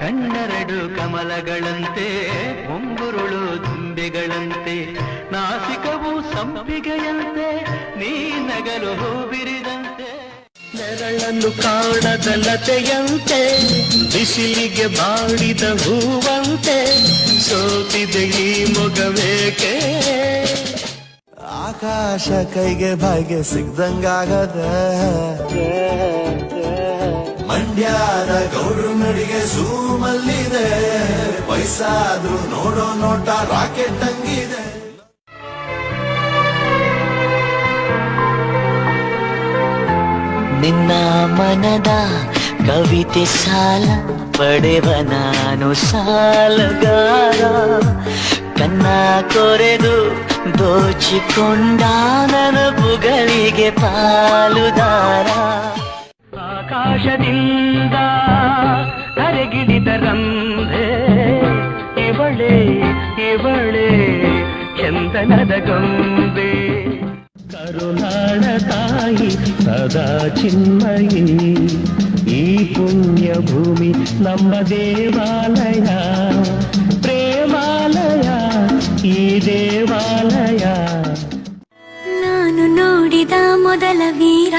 ಕಣ್ಣೆರಡು ಕಮಲಗಳಂತೆ, ಮುಂಗುರುಳು ದುಂಬೆಗಳಂತೆ, ನಾಸಿಕವು ಸಂಪಿಗೆಯಂತೆ, ನೀ ನಗಲು ಹೂವಿರಿದಂತೆ ನೆರಳನ್ನು ಕಾಣದ ಲತೆಯಂತೆ, ಬಿಸಿಲಿಗೆ ಬಾಡಿದ ಹೂವಂತೆ, ಸೋತಿದೆ ಈ ಮೊಗವೇಕೆ? ಆಕಾಶ ಕೈಗೆ ಭಾಗ್ಯ ಸಿಗ್ದಂಗಾಗದ, ಮಂಡ್ಯ ನಡಿಗೆ ಸೂಮಲ್ಲಿದೆ ವಯಸ್ಸಾದ್ರೂ ನೋಡೋ ನೋಟ ರಾಕೆಟ್ ಹಂಗಿದೆ. ನಿನ್ನ ಮನದ ಕವಿತೆ ಸಾಲ ಪಡೆವ ನಾನು ಸಾಲಗಾರ. ಕನ್ನ ಕೊರೆದು ದೋಚಿಕೊಂಡ ನನಬುಗಳಿಗೆ ಪಾಲುದಾರ. ಆಕಾಶದಿಂದ ರಂಧೆ ಇವಳೆ ಇವಳೆ ಚಂದನದ ಗೊಂಬೆ. ಕರುಣಾಳ ತಾಯಿ ಸದಾ ಚಿನ್ಮಯಿ. ಈ ಪುಣ್ಯ ಭೂಮಿ ನಮ್ಮ ದೇವಾಲಯ. ಪ್ರೇಮಾಲಯ ಈ ದೇವಾಲಯ. ನಾನು ನೋಡಿದ ಮೊದಲ ವೀರ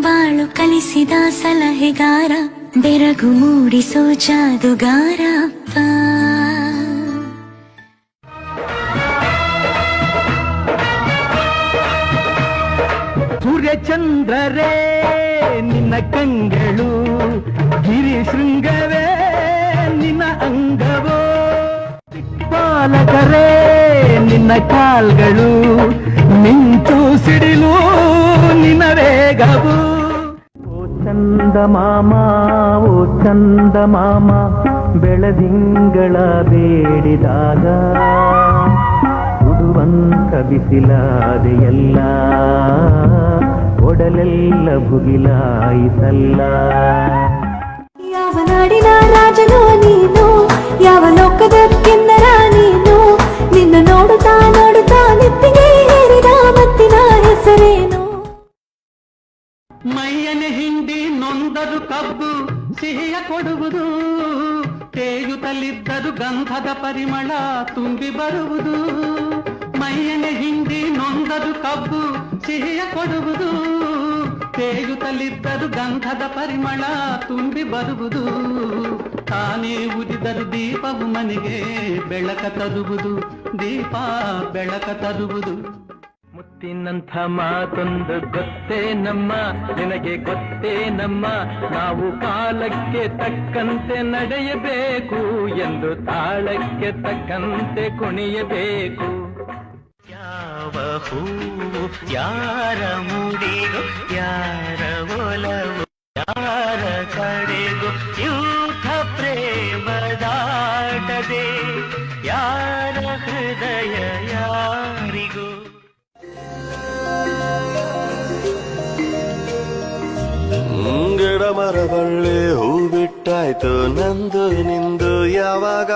ಬಾಳು ಕಲಿಸಿದ ಸಲಹೆಗಾರ. ಬೆರಗು ಮೂಡಿಸೋ ಜಾದುಗಾರ ಅಪ್ಪ. ಸೂರ್ಯಚಂದ್ರರೇ ನಿನ್ನ ಕಂಗಳು ಗಿರಿ ಶೃಂಗವೇ ನಿನ್ನ ಅಂಗವೋ ಪಾಲಕರೇ ನಿನ್ನ ಕಾಲ್ಗಳು ಮಿಂಚು ಸಿಡಿಲು ನಿನ್ನ ವೇಗವು ಓ ಚಂದ ಮಾಮ, ಓ ಚಂದ ಮಾಮ, ಬೆಳದಿಂಗಳ ಬೇಡಿದಾಗ ಉಡುವಂತ ಬಿಸಿಲಾದೆಯಲ್ಲ ಒಡಲೆಲ್ಲ ಭುಗಿಲಾಯಿತಲ್ಲ. ಯಾವ ನಾಡಿನ ರಾಜನೋ ನೀನು, ಯಾವ ಲೋಕದ ಕಿನ್ನರ ನೀನು, ನಿನ್ನ ನೋಡುತ್ತಾ ತೇಯುತ್ತಲಿದ್ದರು ಗಂಧದ ಪರಿಮಳ ತುಂಬಿ ಬರುವುದು. ಮೈಯನೆ ಹಿಂಡಿ ನೊಂದರು ಕಬ್ಬು ಸಿಹಿಯ ಕೊಡುವುದು. ತೇಯುತ್ತಲಿದ್ದರು ಗಂಧದ ಪರಿಮಳ ತುಂಬಿ ಬರುವುದು. ತಾನೇ ಉದಿದರು ದೀಪವು ಮನೆಗೆ ಬೆಳಕ ತರುವುದು. ದೀಪ ಬೆಳಕ ತರುವುದು. ಮುತ್ತಿನಂಥ ಮಾತೊಂದು ಗೊತ್ತೇ ನಮ್ಮ, ನಿನಗೆ ಗೊತ್ತೇ ನಮ್ಮ. ನಾವು ಕಾಲಕ್ಕೆ ತಕ್ಕಂತೆ ನಡೆಯಬೇಕು ಎಂದು ತಾಳಕ್ಕೆ ತಕ್ಕಂತೆ ಕುಣಿಯಬೇಕು. ಯಾವ ಹೂ, ಯಾರ ಮುಡಿಯೋ ಯಾರ ಒಲವು, ಯಾರ ಗಿಡ ಮರ ಬಳ್ಳಿ ಹೂ ಬಿಟ್ಟಾಯ್ತು. ನಂದು ನಿಂದು ಯಾವಾಗ?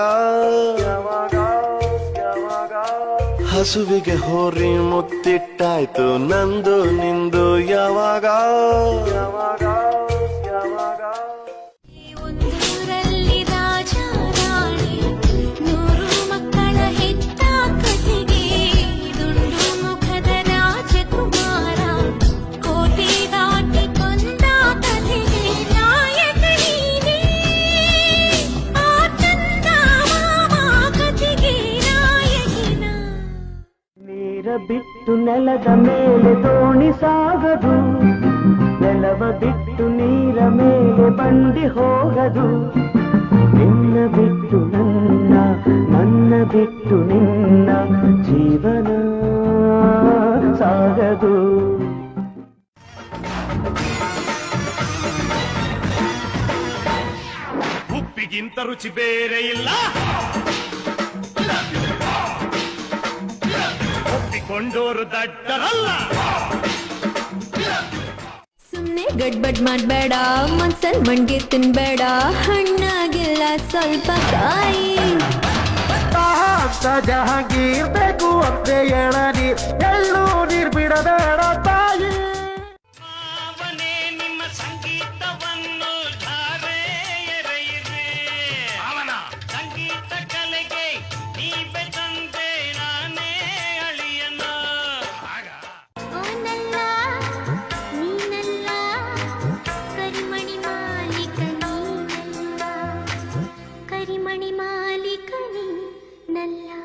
ಹಸುವಿಗೆ ಹೋರಿ ಮುತ್ತಿಟ್ಟಾಯ್ತು. ನಂದು ನಿಂದು ಯಾವಾಗ? ನೀರ ಬಿಟ್ಟು ನೆಲದ ಮೇಲೆ ದೋಣಿ ಸಾಗದು ನೆಲವ ಬಿಟ್ಟು ನೀರ ಮೇಲೆ ಬಂಡಿ ಹೋಗದು ನಿನ್ನ ಬಿಟ್ಟು ನನ್ನ ನನ್ನ ಬಿಟ್ಟು ನಿನ್ನ ಜೀವನ ಸಾಗದು ಉಪ್ಪಿಗಿಂತ ರುಚಿ ಬೇರೆ ಇಲ್ಲ ಒಪ್ಪಿಕೊಂಡೋರು ದಡ್ಡರಲ್ಲ ಸುಮ್ನೆ ಗಡ್ಬಡ್ ಮಾಡ್ಬೇಡ ಮನ್ಸಲ್ ಮಂಡಿ ತಿನ್ಬೇಡ ಹಣ್ಣಾಗಿಲ್ಲ ಸ್ವಲ್ಪ ಕಾಯಿ. ಜಹಾಂಗೀರ್ ಬೇಕು ಅತ್ತೆ ಎಳನೀರ್ ಎಳ್ಳು ನೀರ್ ಬಿಡಬೇಡ ತಾಯಿ. மணி மாலிகனி நல்லா.